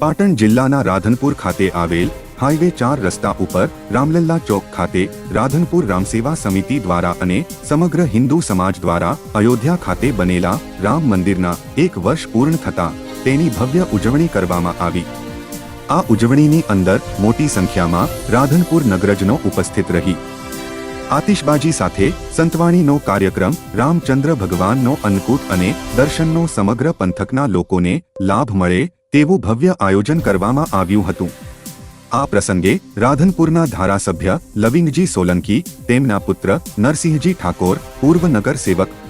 પાટણ જિલ્લાના રાધનપુર ખાતે આવેલ હાઈવે ચાર રસ્તા ઉપર રામલલ્લા ચોક ખાતે રાધનપુર રામસેવા સમિતિ દ્વારા અને સમગ્ર હિન્દુ સમાજ દ્વારા અયોધ્યા ખાતે બનેલા રામ મંદિરના એક વર્ષ પૂર્ણ થતા તેની ભવ્ય ઉજવણી કરવામાં આવી. આ ઉજવણીની અંદર મોટી સંખ્યામાં રાધનપુર નગરજનો ઉપસ્થિત રહી. આતિશબાજી સાથે સંતવાણીનો કાર્યક્રમ, રામચંદ્ર ભગવાનનો અન્નકૂટ અને દર્શનનો સમગ્ર પંથકના લોકોને લાભ મળે તેવું ભવ્ય આયોજન કરવામાં આવ્યું હતું. આ પ્રસંગે રાધનપુરના ધારાસભ્ય લવિંગજી સોલંકી, તેમના પુત્ર નરસિંહજી ઠાકોર, પૂર્વ નગર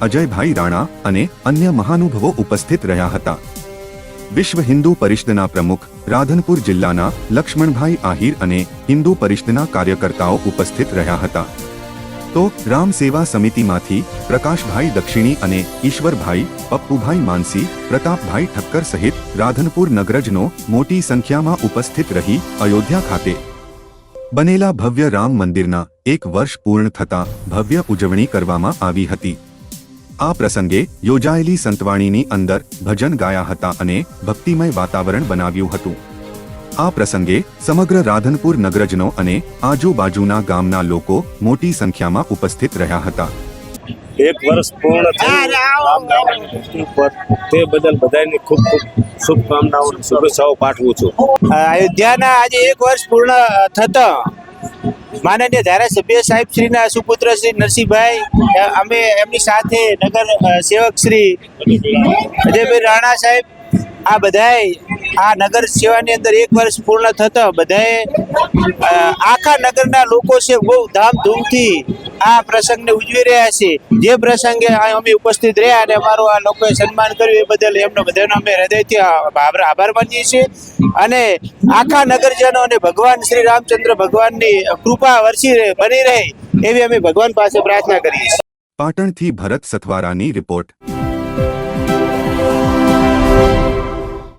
અજયભાઈ રાણા અને અન્ય મહાનુભવો ઉપસ્થિત રહ્યા હતા. વિશ્વ હિન્દુ પરિષદના પ્રમુખ રાધનપુર જિલ્લાના લક્ષ્મણભાઈ આહિર અને હિન્દુ પરિષદના કાર્યકર્તાઓ ઉપસ્થિત રહ્યા હતા. તો રામ સેવા સમિતિમાંથી પ્રકાશભાઈ દક્ષિણી અને ઈશ્વરભાઈ, પપ્પુભાઈ માનસી, પ્રતાપભાઈ ઠક્કર સહિત રાધનપુર નગરજનો મોટી સંખ્યામાં ઉપસ્થિત રહી અયોધ્યા ખાતે બનેલા ભવ્ય રામ મંદિરના એક વર્ષ પૂર્ણ થતા ભવ્ય ઉજવણી કરવામાં આવી હતી. આ પ્રસંગે યોજાયેલી સંતવાણીની અંદર ભજન ગાયા હતા અને ભક્તિમય વાતાવરણ બનાવ્યું હતું. આ પ્રસંગે સમગ્ર રાધનપુર નગરજનો અને આજુબાજુના ગામના લોકો મોટી સંખ્યામાં ઉપસ્થિત રહ્યા હતા. એક વર્ષ પૂર્ણ થયું. તે બદલ બધાની ખૂબ ખૂબ શુભકામનાઓ અને શુભેચ્છાઓ પાઠવું છું. અયોધ્યાના આજે એક વર્ષ પૂર્ણ થતા માનનીય ધારાસભ્ય સાહેબ શ્રીના સુપુત્ર શ્રી નરસિંહભાઈ અમે એમની સાથે નગર સેવક શ્રી અજયભાઈ રાણા સાહેબ આ બધાય આ નગર સેવાની અંદર એક વર્ષ પૂર્ણ થતા બધાએ આખા નગરના લોકો છે બહુ ધામધૂમથી આ પ્રસંગને ઉજવી રહ્યા છે. જે પ્રસંગે અમે ઉપસ્થિત રહ્યા અને અમારું આ લોકોએ સન્માન કર્યું એ બદલ એમનો બધાનો અમે હૃદયથી આભાર માનીએ છીએ. અને આખા નગરજનો અને ભગવાન શ્રી રામચંદ્ર ભગવાનની કૃપા રહે, બની રહે એવી અમે ભગવાન પાસે પ્રાર્થના કરીએ છીએ. પાટણથી ભરત સથવારાની રિપોર્ટ.